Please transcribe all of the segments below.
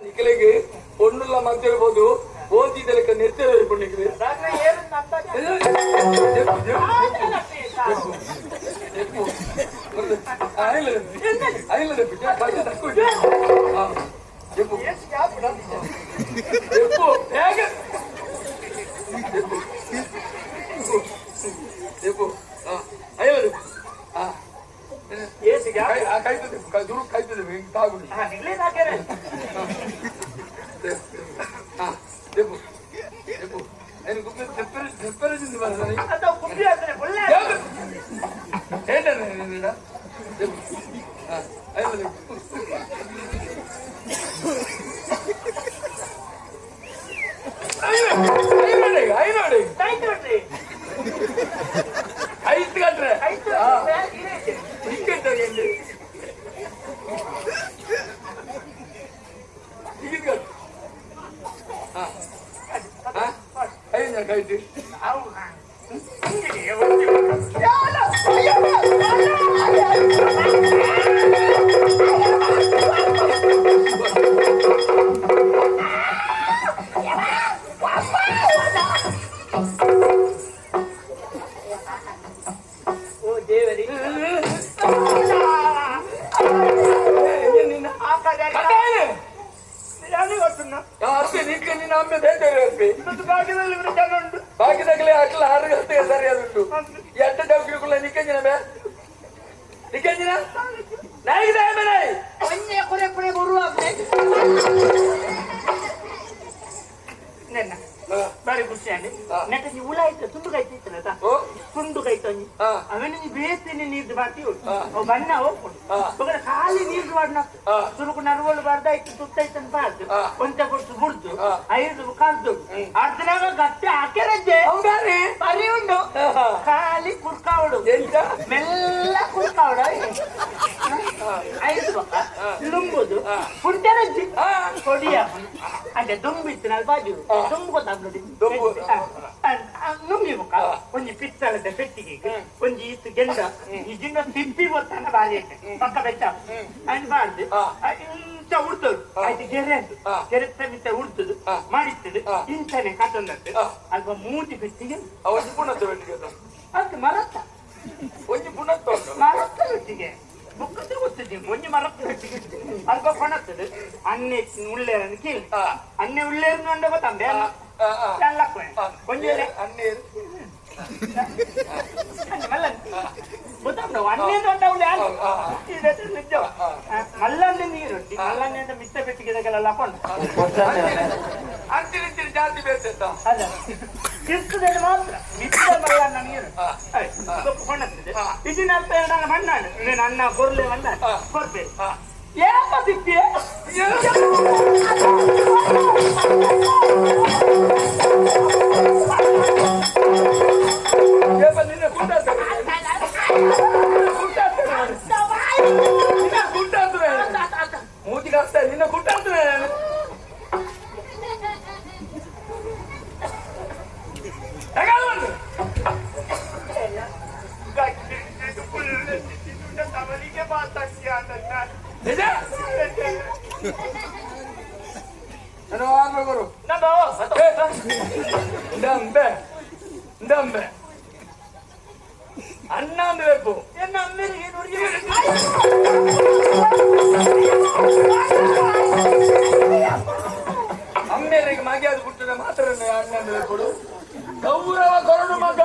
ನಿಖಿಲಿಗೆ ಒಣ್ಣುಲ್ಲ ಅಂತ ಹೇಳ್ಬೋದು ಓದಿದ ಲೆಕ್ಕ ನೆತ್ತೇವೆ ಪುಣ್ಯಕ್ಕೆ ದೂರ ಕಾಯ್ತದೆ ಹಿಂಗ್ ಹಾ neredeydi? Allah'ım. Ya Allah! Hayırlı! Ya senin kendini ambe de derler be. Nasıl farkındayım ನೆಟ್ಟ ನೀವು ಉಳ ಆಯ್ತು ತುಂಡು ಕಾಯ್ತು ಇತ್ತಲ್ಲ ತುಂಡು ಕಾಯ್ತು ಅಂಜಿ ಅವನ ನೀ ಬೇಸ್ತೇನೆ ನೀರ್ದು ಬಾತಿ ಅವ್ ಬಣ್ಣ ಹೋಗ್ಕೊಂಡು ಹೋಗ್ರ ಖಾಲಿ ನೀರ್ದು ಬಾಡ್ನ ಸುರುಕು ನರಗೋಳು ಬಾರ್ದು ಆಯ್ತು ಸುತ್ತಾಯ್ತು ಅಂತ ಬಾರ್ದು. ಒಂದ ಗುಡ್ದು ಐದು ಕರ್ದು. ಅರ್ಧನಾಗ ಗಟ್ಟೆ ಹಾಕಿ ರಜ್ಜೆ ಹೌದಾನೆ ಅರಿ ಉಂಡು. ಖಾಲಿ ಕುರ್ಕಾವಡು ಮೆಲ್ಲ ಕುರ್ಕಾವಡ ಐದು ಪಕ್ಕ ಲುಂಬುದು ಕುಂಟೆ ರಜ್ಜಿ ಕೊಡಿಯ ಅದೇ ದುಂಬಿತ್ತು ಬಾಜು. ದುಂಬು ಗೊತ್ತಾಗ್ಬಿಡಿ ದುಂಬು. ಒಂಜಿ ಪಿತ್ತಳದ ಪೆಟ್ಟಿಗೆ ಒಂಜಿ ಇತ್ತು ಗೆಂಡ ಜಿಂಗ ತಿಪ್ಪಿ ಬರ್ತಾನ ಬಾರಿ ಪಕ್ಕ ಬೆಚ್ಚ ಅನ್ ಬಾರ್ದು. ಇಂಚ ಉಡ್ತದು. ಆಯ್ತು ಗೆರೆ ಹಾ. ಗೆರೆ ಮಿತ್ತ ಉಡ್ತದು. ಹಾ. ಇಂಚನೆ ಕಟ್ಟೊಂದದ್ದು ಹಾ. ಅಲ್ಪ ಮೂತಿ ಪೆಟ್ಟಿಗೆ? ಅವತ್ತು ಪುನಃ ಅದಕ್ಕೆ ಮರತ್ತ ಒಂಜಿ ಪುನಃ ಮರತ್ತ ಪೆಟ್ಟಿಗೆ. ಬುಕ್ಕದ ಗೊತ್ತಿದ್ದೆ ಒಂಜಿ ಮರತ್ತ ಪೆಟ್ಟಿಗೆ ಅಲ್ಪ ಕೊಣತ್ತದು ಅನ್ನೆ ಉಳ್ಳೇರನ್ನು ಕೇಳಿ ಅನ್ನೆ ಉಳ್ಳೇರನ್ನು ಅಂದ ಗೊತ್ತಾಗ್ಬಿಡ ಒಂದೇದು ಉಂಟಾವುಲ್ಲ ಯಾರು ನಿಜ ಮಲ್ಲಂದೆ ನೀರೊಟ್ಟಿ ಮಲ್ಲಂದೆ ಅಂತ ಮಿಸ್ಟರ್ ಪೆಟ್ಟಿಗೆದಕ್ಕೆಲ್ಲ ಹಾಕೊಂಡು ಅಂತಿರಿ ಜಾಸ್ತಿ ಬೇಸತ್ತ ಅಲ್ಲ ಕ್ರಿಸ್ತದಲ್ಲಿ ಮಾತ್ರ ಮಿತ್ತ ಮಲ್ಲನ್ನ ನೀರು ಸೊಪ್ಪು ಕೊಂಡತ್ತಿದೆ ಇದನ್ನ ಅರ್ಥ ನನ್ನ ಮಣ್ಣಾಡು ಅಣ್ಣ ಅನ್ನ ಕೊರ್ಲೆ ಮಣ್ಣ ಕೊರ್ಬೇಕು ಏಪ ತಿಪ್ಪಿಯೇ ಆಗ್ಬೇಕು ದಂಬೆ ದಂಬೆ ಅನ್ನ ಬೇಕು ಎನ್ನ ಅಮ್ಮೇರಿಗೆ ನೋಡಿ ಅಮ್ಮೇರಿಗೆ ಮಗೆ ಅದು ಬಿಟ್ಟರೆ ಮಾತ್ರ ಅಣ್ಣ ಕೊಡು. ಗೌರವ ಕೊರಡು ಮಗ.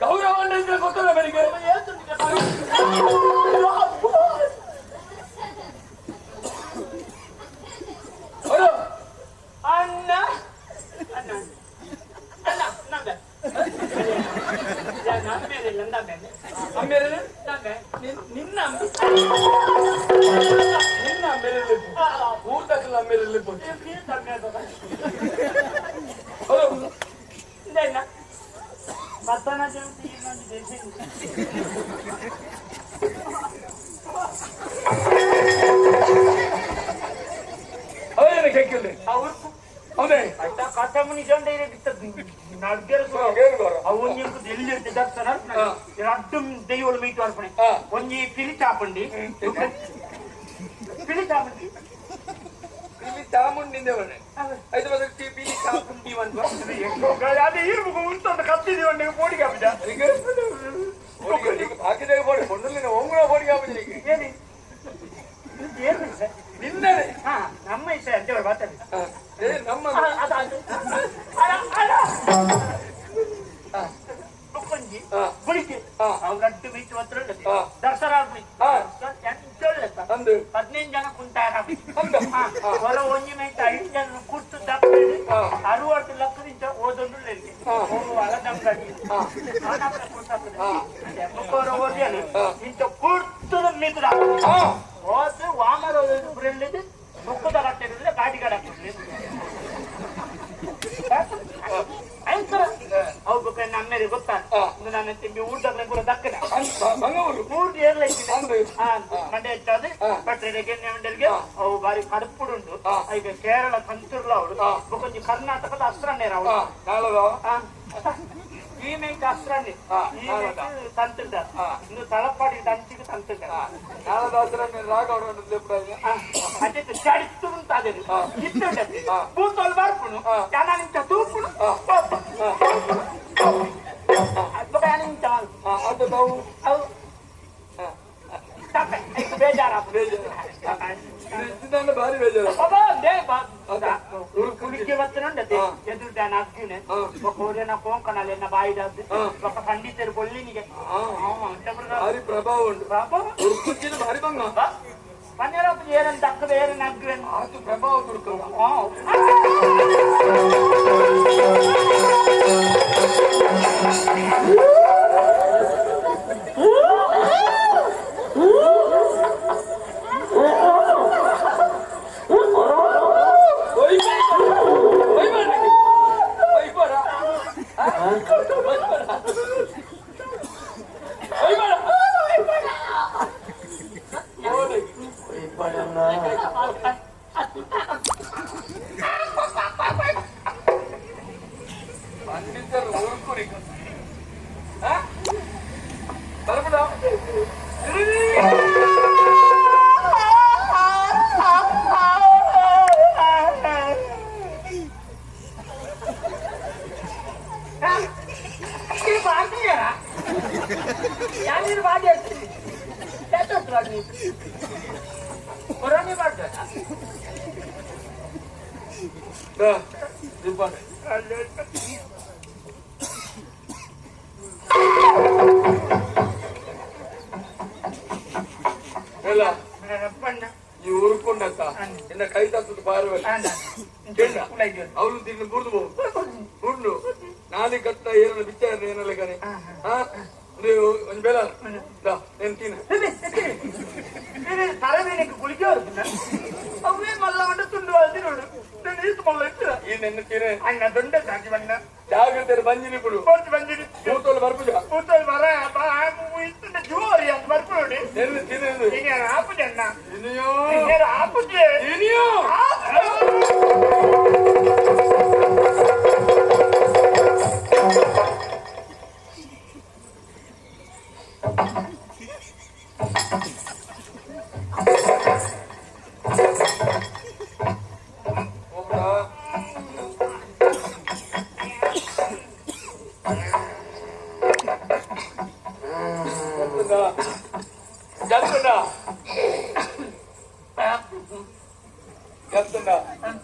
ಗೌರವ ಅಂದ್ರೆ ಗೊತ್ತಲ್ಲ ಅವರಿಗೆ ಅವರೇನು ಕೇಳ್ಕಿಲ್ಲ ಅವ್ರು ಅವನೇ ಅಟ್ಟ ಕಥಮ ನಿಜಂಡ ಬಿತ್ತದ್ದು ನಡ್ಗರು ಅವನ್ ಎಂಕು ಎಲ್ಲಿ ದರ್ಶನ ಅಡ್ಡು ದೈವಳು ಮೀಟ್ ಅರ್ಪಣೆ ಒಂಜಿ ಪಿಲಿ ಚಾಪಂಡಿ ಪಿಲಿ ಚಾಪಂಡಿ ಚಾಮುಂಡಿಂದವನೇ ಐದು ಬದಲು ಬಿ ಚಾಮುಂಡಿ ಒಂದು ಅದು ಇರ್ಬೇಕು ಉಂಟು ಕತ್ತಿದೀವಿ ಒಂದು ಬೋಡಿಗೆ ಅಂದು ಹದಿನೈದು ಜನ ಕುಂತಾರ. ಅಂದ ಹೊರ ಒಂಜಿ ಮೈತ ಐದು ಜನ ಕುರ್ತು ದಪ್ಪೆ ಹಾ. ಅರವತ್ತು ಲಕ್ಷದಿಂದ ಓದೊಂದು ಹಾ. ಹೋಗುವ ಅಲದಂಗಡಿ ಹಾ. ಹಾ. ಮುಖವರ ಓದಿಯಲು ಹಾ. ಇಂಥ ಕುರ್ತದ ಮಿತ್ರ ಹಾ. ಹೋದ್ರೆ ವಾಮರ ಬ್ರೆಲ್ಲಿದ್ದು ಮುಕ್ಕದ ಕಟ್ಟಿದ್ರೆ ಗಾಡಿ ಗಡ ನಮ್ಮೇಲೆ ಗೊತ್ತಾ. ಇದು ನನ್ನ ತಿಂಬಿ ಊಟದ ಕೂಡ ದಕ್ಕನ. ಮೂರು ಏರ್ಲ. ಮಂಡ್ಯ ಹೆಚ್ಚಾದ್ರೆ ಮಂಡಲಿಗೆ ಹಾ. ಅವು ಬಾರಿ ಕಡುಪುಡುಂಡು. ಈಗ ಕೇರಳ ಕಂಚೂರ್ಲ ಅವಳು. ಕೊಂಚ ಕರ್ನಾಟಕದ ಅಸ್ತ್ರಣ್ಣೇರ ಅವಳು. ಮೇಕ್ ಅಸ್ತ್ರಣ್ಣೆ ಹಾ, ಈ ತಂತಿದ್ದ ಹಾ. ಇನ್ನು ತಳಪಾಡಿ ದಂಚಿಗೆ ತಂತಿದ್ದ ನಾಳದ ಹತ್ರ ರಾಗ ಅದೇ ಚಡಿತ್ತು ಅಂತ ಅದೇ. ಇತ್ತು. ಬರ್ಪುನು ಹಾ. ಯಾನ ನಿಂತ ತೂಪುನು baka anong chal? Ang totoo, ang... Tapos, ay, bejara po. ನನ್ನ ಬಾರಿ ಬೇಜಾರು ಅಬ್ಬಾ ದೇ ಬಾ ಕುಡಿಕೆ ಬತ್ತನಂದತೆ ಎದುರು ದಾನ ಆಗ್ತೀನೆ ಕೋರಿನ ಕೋಂಕನಲ್ಲಿ ನನ್ನ ಬಾಯಿ ದಾದ ಒಬ್ಬ ಖಂಡಿತರು ಬೊಳ್ಳಿ ನಿಗೆ ಭಾರಿ ಪ್ರಭಾವ ಉಂಟು ಪ್ರಭಾವ ಕುಚ್ಚಿನ ಭಾರಿ ಬಂಗ ಪನ್ನೆರಪ್ಪ ಏರನ್ ದಕ್ಕದ ಏರನ್ ಅಗ್ರನ್ ಅದು ಪ್ರಭಾವ ತುಡುಕು Woo! ఊరుకుని బరబడా ఇది బాధ్యరా యాని ಬೆಲ ಬೇಡ ಉರುಕುಂಡ ಅನ್ ಎಂಡ ಕೈ ತಾತುದು ಬಾರ್ ವೆಂಡ ಜಂಡ ಅವ್ಲು ತಿನ್ ಬುಡ್ ಬೋ ಬುಡ್ ನಾಲಿ ಕತ್ತ ಏರು ಬಿಚಾರ್ ದೆನ ಲೆ ಕನೆ ಹಾ ಒನ್ ಬೆಲ. ಎನ್ ತಿನ್ ಬೇರೆ ತಲೆ ಬೇರೆ ಗುಳಿಕಾರ್ ಸೌಮೇ ಮಲ್ಲ ಉಂಡ ತುಂಡು ಆಲ್ ದಿನು తీసుకోవచ్చు ఈయన ఎన్ని తీరే ఆయన దొండ సాధ్యమన్నా జాగ్రత్త బంజిని ఇప్పుడు కొంచెం బంజిని కూతురు మరుపుగా కూతురు మర ఇస్తున్న జోరి అంత మరుపుడి నేను తినేది నేను ఆపుదన్నా తినియో నేను ఆపుదే తినియో 어, 약도나 약도나